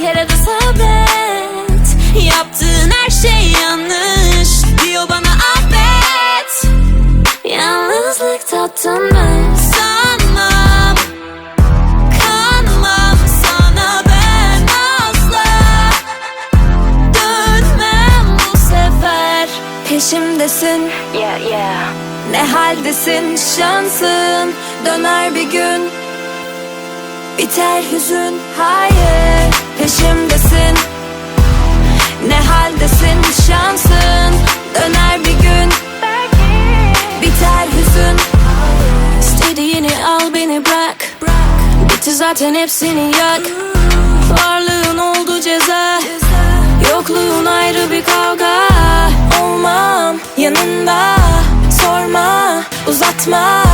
kere de sabret Yaptığın her şey yanlış Diyor bana affet. Yalnızlık tattın mı? Sanmam Kanmam sana ben asla. Dönmem bu sefer. Peşimdesin. Yeah, yeah. ne haldesin? Şansın. Döner bir gün. Biter hüzün. Hayır peşimdesin. Ne haldesin şansın? Döner bir gün. Biter hüzün. İstediğini al beni bırak. Bitti zaten hepsini yak. Varlığın oldu ceza. Yokluğun ayrı bir kavga. Olmam yanında. Sorma uzatma